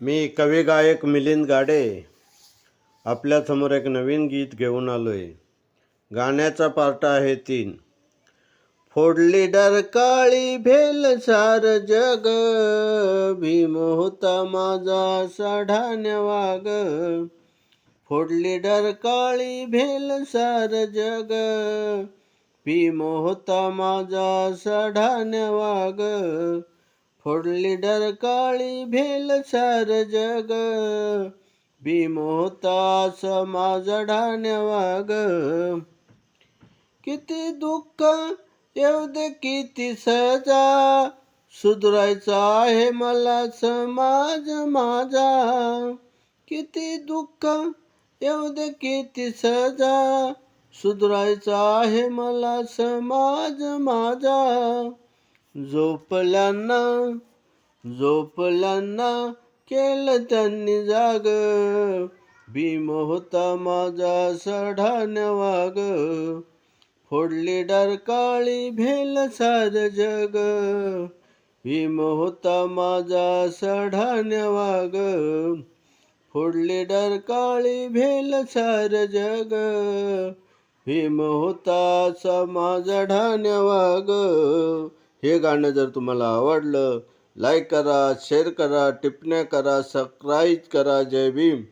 मी कवी गायक मिलिंद गाडे. आपल्यासमोर एक नवीन गीत घेऊन आलो आहे गाण्याचा पार्ट आहे तीन. फोडली डर काळी भेल सार जग. भीम होता माझा साढाण्या वाग. फोडली डर काळी भेल सार जग. भीम होता माझा साढाण्या वाग. फोडली डरकाळी भेल सार जग. भीम समाज ढाण्या किती दुःख येऊ दे किती सजा. सुधरायचा आहे मला समाज माझा. किती दुःख येऊ दे किती सजा. सुधरायचा आहे मला समाज माझा. झोपल्यांना झोपल्यांना केलं त्यांनी जाग. भीम होता माझा सढाण्या वाग. फोडली डरकाळी भेल साध जग. भीम होता माझा सढान वाग. फोडली डरकाळी भेल सार जग. भीम होता माझा ढाण्या वाग. हे गाणं जर तुम्हाला आवडलं लाईक करा शेअर करा टिप्पण्या करा सबस्क्राईब करा. जय भीम.